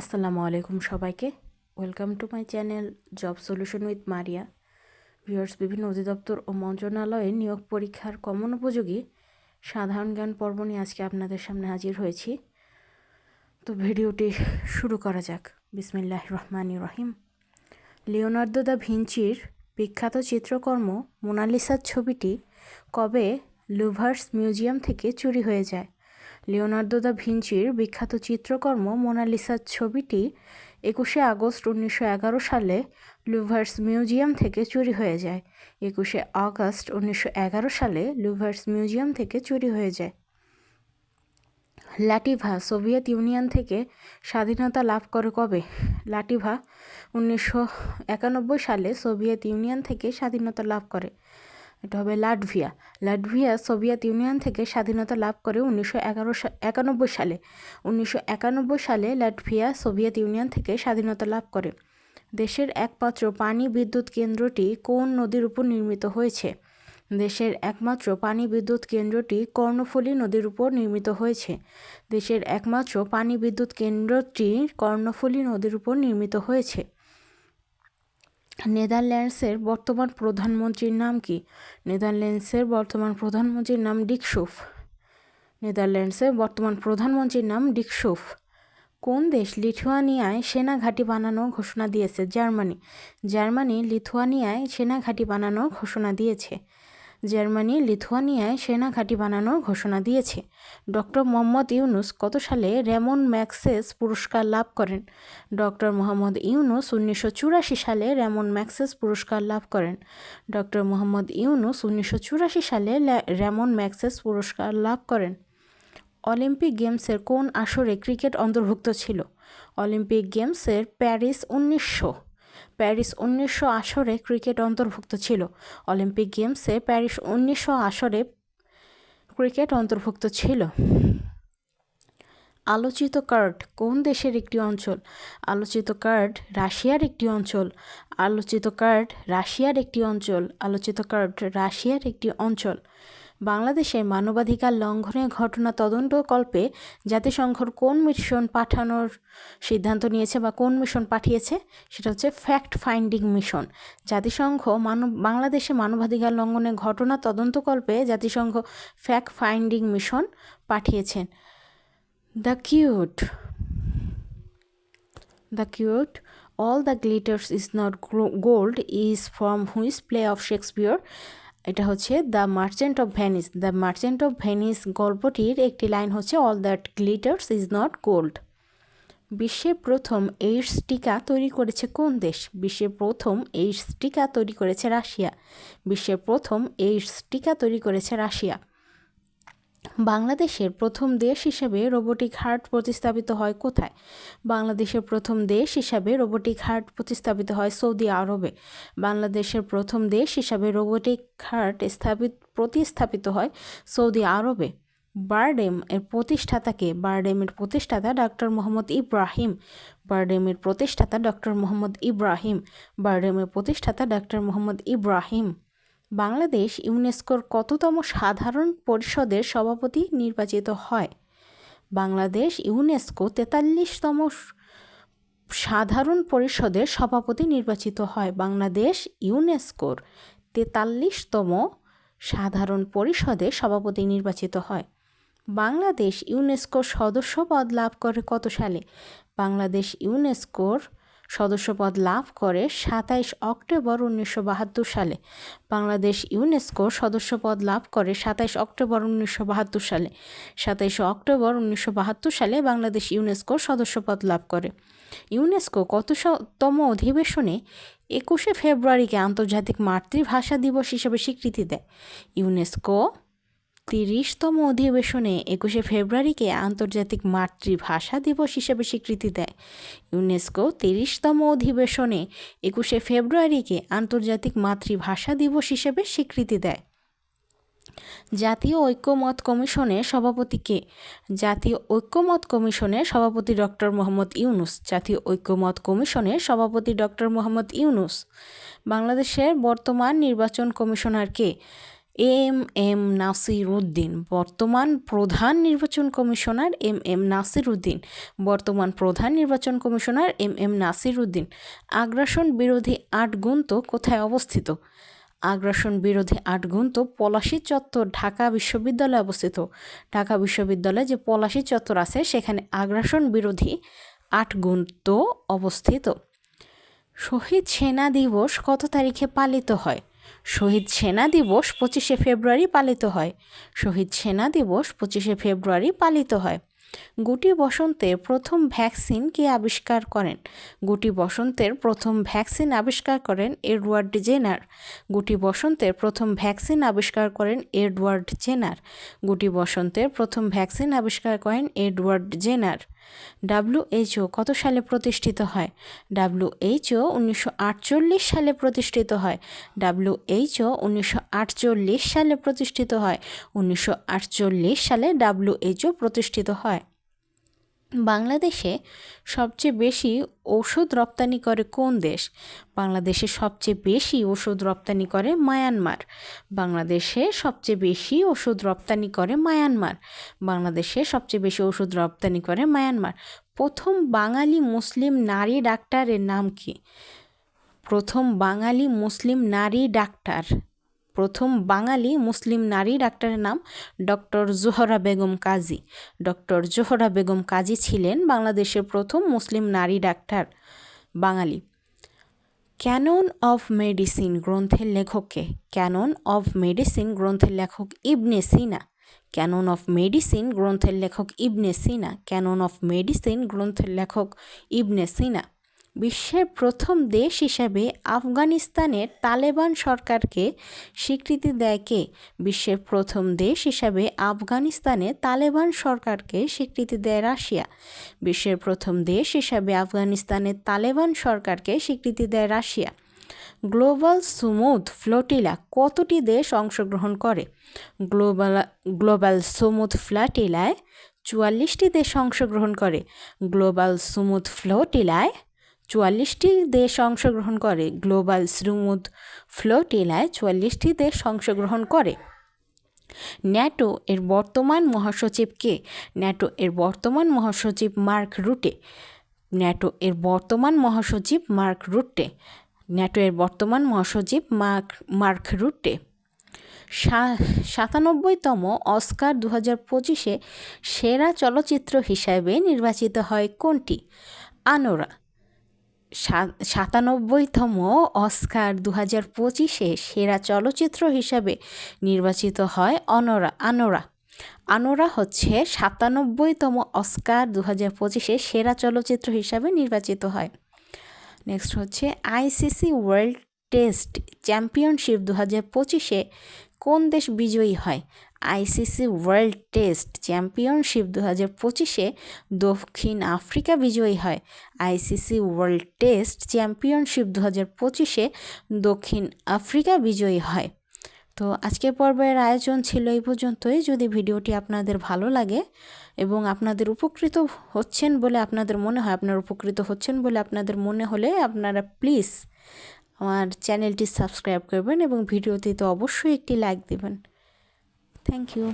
আসসালামু আলাইকুম সবাইকে। Welcome to my channel job solution with Maria viewers বিভিন্ন অধিদপ্তর ও মন্ত্রণালয়ে নিয়োগ পরীক্ষার কমন উপযোগী সাধারণ জ্ঞান পর্ব নিয়ে আজকে আপনাদের সামনে হাজির হয়েছি। তো ভিডিওটি শুরু করা যাক। বিসমিল্লাহ রহমান রহিম। লিওনার্দো দা ভিঞ্চির বিখ্যাত চিত্রকর্ম মোনালিসার ছবিটি কবে লুভার্স মিউজিয়াম থেকে চুরি হয়ে যায়? লিওনার্দো দা ভিঞ্চির বিখ্যাত চিত্রকর্ম মোনালিসার ছবিটি একুশে আগস্ট উনিশশো এগারো সালে লুভার্স মিউজিয়াম থেকে চুরি হয়ে যায়। একুশে আগস্ট উনিশশো এগারো সালে লুভার্স মিউজিয়াম থেকে চুরি হয়ে যায়। লাটিভা, সোভিয়েত ইউনিয়ন থেকে স্বাধীনতা লাভ করে কবে? লাটিভা, উনিশশো একানব্বই সালে সোভিয়েত ইউনিয়ন থেকে স্বাধীনতা লাভ করে। এটা হবে লাটভিয়া। লাটভিয়া সোভিয়েত ইউনিয়ন থেকে স্বাধীনতা লাভ করে উনিশশো এগারো একানব্বই সালে। উনিশশো একানব্বই সালে লাটভিয়া সোভিয়েত ইউনিয়ন থেকে স্বাধীনতা লাভ করে। দেশের একমাত্র পানি বিদ্যুৎ কেন্দ্রটি কোন নদীর উপর নির্মিত হয়েছে? দেশের একমাত্র পানি বিদ্যুৎ কেন্দ্রটি কর্ণফুলী নদীর উপর নির্মিত হয়েছে। দেশের একমাত্র পানি বিদ্যুৎ কেন্দ্রটি কর্ণফুলী নদীর উপর নির্মিত হয়েছে। নেদারল্যান্ডসের বর্তমান প্রধানমন্ত্রীর নাম কি? নেদারল্যান্ডসের বর্তমান প্রধানমন্ত্রীর নাম ডিকসুফ নেদারল্যান্ডসের বর্তমান প্রধানমন্ত্রীর নাম ডিকসুফ কোন দেশ লিথুয়ানিয়ায় সেনা ঘাঁটি বানানোর ঘোষণা দিয়েছে? জার্মানি। জার্মানি লিথুয়ানিয়ায় সেনা ঘাঁটি বানানোর ঘোষণা দিয়েছে। জার্মানি, লিথুয়ানিয়ায় সেনা ঘাঁটি বানানোর ঘোষণা দিয়েছে। ডক্টর মোহাম্মদ ইউনুস কত সালে রেমন ম্যাক্সেস পুরস্কার লাভ করেন। ডক্টর মোহাম্মদ ইউনুস উনিশশো চুরাশি সালে রেমন ম্যাক্সেস পুরস্কার লাভ করেন। ডক্টর মোহাম্মদ ইউনুস উনিশশো চুরাশি সালে রেমন ম্যাক্সেস পুরস্কার লাভ করেন। অলিম্পিক গেমসের কোন আসরে ক্রিকেট অন্তর্ভুক্ত ছিল? অলিম্পিক গেমসের প্যারিস উনিশশো প্যারিস উনিশশো আসরে ক্রিকেট অন্তর্ভুক্ত ছিল। অলিম্পিক গেমসে প্যারিস উনিশশো আসরে ক্রিকেট অন্তর্ভুক্ত ছিল। আলোচিত কার্ড কোন দেশের একটি অঞ্চল? আলোচিত কার্ড রাশিয়ার একটি অঞ্চল। আলোচিত কার্ড রাশিয়ার একটি অঞ্চল। আলোচিত কার্ড রাশিয়ার একটি অঞ্চল। বাংলাদেশে মানবাধিকার লঙ্ঘনের ঘটনা তদন্তকল্পে জাতিসংঘর কোন মিশন পাঠানোর সিদ্ধান্ত নিয়েছে বা কোন মিশন পাঠিয়েছে, সেটা হচ্ছে ফ্যাক্ট ফাইন্ডিং মিশন জাতিসংঘ মানব, বাংলাদেশে মানবাধিকার লঙ্ঘনের ঘটনা তদন্তকল্পে জাতিসংঘ ফ্যাক্ট ফাইন্ডিং মিশন পাঠিয়েছেন। The quote the quote all the glitters is not gold is from whose play of Shakespeare এটা হচ্ছে the merchant of Venice the merchant of Venice গল্পটির একটি লাইন হচ্ছে all that glitters is not gold বিশ্বের প্রথম AIDS টিকা তৈরি করেছে কোন দেশ? বিশ্বের প্রথম এইডস টিকা তৈরি করেছে রাশিয়া। বিশ্বের প্রথম এইডস টিকা তৈরি করেছে রাশিয়া। বাংলাদেশের প্রথম দেশ হিসেবে রোবোটিক হার্ট প্রতিস্থাপিত হয় কোথায়? বাংলাদেশের প্রথম দেশ হিসাবে রোবোটিক হার্ট প্রতিস্থাপিত হয় সৌদি আরবে। বাংলাদেশের প্রথম দেশ হিসাবে রোবোটিক হার্ট স্থাপিত প্রতিস্থাপিত হয় সৌদি আরবে। বারডেম এর প্রতিষ্ঠাতাকে বারডেমের প্রতিষ্ঠাতা ডক্টর মোহাম্মদ ইব্রাহিম। বারডেমের প্রতিষ্ঠাতা ডক্টর মোহাম্মদ ইব্রাহিম। বারডেমের প্রতিষ্ঠাতা ডক্টর মোহাম্মদ ইব্রাহিম। বাংলাদেশ ইউনেস্কোর কততম সাধারণ পরিষদের সভাপতি নির্বাচিত হয়? বাংলাদেশ ইউনেস্কো তেতাল্লিশতম সাধারণ পরিষদের সভাপতি নির্বাচিত হয়। বাংলাদেশ ইউনেস্কোর তেতাল্লিশতম সাধারণ পরিষদের সভাপতি নির্বাচিত হয়। বাংলাদেশ ইউনেস্কোর সদস্য পদ লাভ করে কত সালে? বাংলাদেশ ইউনেস্কোর সদস্যপদ লাভ করে সাতাইশ অক্টোবর উনিশশো বাহাত্তর সালে। বাংলাদেশ ইউনেস্কোর সদস্যপদ লাভ করে সাতাইশ অক্টোবর উনিশশো বাহাত্তর সালে। সাতাইশে অক্টোবর উনিশশো বাহাত্তর সালে বাংলাদেশ ইউনেস্কোর সদস্যপদ লাভ করে। ইউনেস্কো কততম অধিবেশনে একুশে ফেব্রুয়ারিকে আন্তর্জাতিক মাতৃভাষা দিবস হিসেবে স্বীকৃতি দেয়। ইউনেস্কো তিরিশতম অধিবেশনে একুশে ফেব্রুয়ারিকে আন্তর্জাতিক মাতৃভাষা দিবস হিসেবে স্বীকৃতি দেয়। ইউনেস্কো তিরিশতম অধিবেশনে একুশে ফেব্রুয়ারিকে আন্তর্জাতিক মাতৃভাষা দিবস হিসেবে স্বীকৃতি দেয়। জাতীয় ঐক্যমত কমিশনের সভাপতিকে জাতীয় ঐক্যমত কমিশনের সভাপতি ডক্টর মোহাম্মদ ইউনুস, জাতীয় ঐক্যমত কমিশনের সভাপতি ডক্টর মোহাম্মদ ইউনুস। বাংলাদেশের বর্তমান নির্বাচন কমিশনারকে এম এম নাসির উদ্দিন বর্তমান প্রধান নির্বাচন commissioner M M Nasir Uddin বর্তমান প্রধান নির্বাচন commissioner M M Nasir Uddin আগ্রাসন বিরোধী আট গুন্ত কোথায় অবস্থিত? আগ্রাসন বিরোধী আট গুন্ত পলাশী চত্বর, ঢাকা বিশ্ববিদ্যালয়ে অবস্থিত। ঢাকা বিশ্ববিদ্যালয়ে যে পলাশী চত্বর আছে, সেখানে আগ্রাসন বিরোধী আট গুন্ত অবস্থিত। শহীদ সেনা দিবস কত তারিখে পালিত হয়? শহীদ সেনা দিবস পঁচিশে ফেব্রুয়ারি পালিত হয়। শহীদ সেনা দিবস পঁচিশে ফেব্রুয়ারি পালিত হয়। গুটি বসন্তের প্রথম ভ্যাকসিন কে আবিষ্কার করেন? গুটি বসন্তের প্রথম ভ্যাকসিন আবিষ্কার করেন এডওয়ার্ড জেনার। গুটি বসন্তের প্রথম ভ্যাকসিন আবিষ্কার করেন এডওয়ার্ড জেনার। গুটি বসন্তের প্রথম ভ্যাকসিন আবিষ্কার করেন এডওয়ার্ড জেনার। ডাব্লিউএইচও কত সালে প্রতিষ্ঠিত হয়? ডাব্লিউএইচও উনিশশো আটচল্লিশ সালে প্রতিষ্ঠিত হয়। ডাব্লিউএইচও উনিশশো আটচল্লিশ সালে প্রতিষ্ঠিত হয়। উনিশশো আটচল্লিশ সালে ডাব্লিউএইচও প্রতিষ্ঠিত হয়। বাংলাদেশে সবচেয়ে বেশি ওষুধ রপ্তানি করে কোন দেশ? বাংলাদেশে সবচেয়ে বেশি ওষুধ রপ্তানি করে মায়ানমার। বাংলাদেশে সবচেয়ে বেশি ওষুধ রপ্তানি করে মায়ানমার। বাংলাদেশে সবচেয়ে বেশি ওষুধ রপ্তানি করে মায়ানমার। প্রথম বাঙালি মুসলিম নারী ডাক্তারের নাম কি? প্রথম বাঙালি মুসলিম নারী ডাক্তার। প্রথম বাঙালি মুসলিম নারী ডাক্তারের নাম ডক্টর জোহরা বেগম কাজী। ডক্টর জোহরা বেগম কাজী ছিলেন বাংলাদেশের প্রথম মুসলিম নারী ডাক্তার বাঙালি। ক্যানন অফ মেডিসিন গ্রন্থের লেখককে ক্যানন অফ মেডিসিন গ্রন্থের লেখক Ibn Sina. Canon of medicine গ্রন্থের লেখক Ibn Sina. Canon of medicine গ্রন্থের লেখক ইবনে সিনা। বিশ্বের প্রথম দেশ হিসাবে আফগানিস্তানের তালেবান সরকারকে স্বীকৃতি দেয় কে? বিশ্বের প্রথম দেশ হিসাবে আফগানিস্তানে তালেবান সরকারকে স্বীকৃতি দেয় রাশিয়া। বিশ্বের প্রথম দেশ হিসাবে আফগানিস্তানের তালেবান সরকারকে স্বীকৃতি দেয় রাশিয়া। গ্লোবাল সুমুথ ফ্লোটিলা কতটি দেশ অংশগ্রহণ করে? গ্লোবাল গ্লোবাল সুমুথ ফ্লাটিলায় চুয়াল্লিশটি দেশ অংশগ্রহণ করে। গ্লোবাল সুমুথ ফ্লোটিলায় চুয়াল্লিশটি দেশ অংশগ্রহণ করে। গ্লোবাল শ্রুমুদ ফ্লোটিলায় চুয়াল্লিশটি দেশ অংশগ্রহণ করে। ন্যাটো এর বর্তমান মহাসচিব কে? ন্যাটো এর বর্তমান মহাসচিব মার্ক রুটে। ন্যাটো এর বর্তমান মহাসচিব মার্ক রুটে। ন্যাটো এর বর্তমান মহাসচিব মার্ক মার্ক রুটে। সাতানব্বইতম অস্কার দু হাজার পঁচিশে সেরা চলচ্চিত্র হিসাবে নির্বাচিত হয় কোনটি? আনোরা। সাতানব্বইতম অস্কার দু হাজার পঁচিশে সেরা চলচ্চিত্র হিসাবে নির্বাচিত হয় অনরা, আনোরা। আনোরা হচ্ছে সাতানব্বইতম অস্কার দু হাজার পঁচিশে সেরা চলচ্চিত্র হিসাবে নির্বাচিত হয়। নেক্সট হচ্ছে আইসিসি ওয়ার্ল্ড টেস্ট চ্যাম্পিয়নশিপ দু হাজার পঁচিশে কোন দেশ বিজয়ী হয়? আইসিসি ওয়ার্ল্ড টেস্ট চ্যাম্পিয়নশিপ দু হাজার পঁচিশে দক্ষিণ আফ্রিকা বিজয়ী হয়। আইসিসি ওয়ার্ল্ড টেস্ট চ্যাম্পিয়নশিপ দু হাজার পঁচিশে দক্ষিণ আফ্রিকা বিজয়ী হয়। তো আজকের পর্বের আয়োজন ছিল এই পর্যন্তই। যদি ভিডিওটি আপনাদের ভালো লাগে এবং আপনাদের উপকৃত হচ্ছেন বলে আপনাদের মনে হয়, আপনার উপকৃত হচ্ছেন বলে আপনাদের মনে হলে আপনারা প্লিজ আমার চ্যানেলটি সাবস্ক্রাইব করবেন এবং ভিডিওতে তো অবশ্যই একটি লাইক দেবেন। Thank you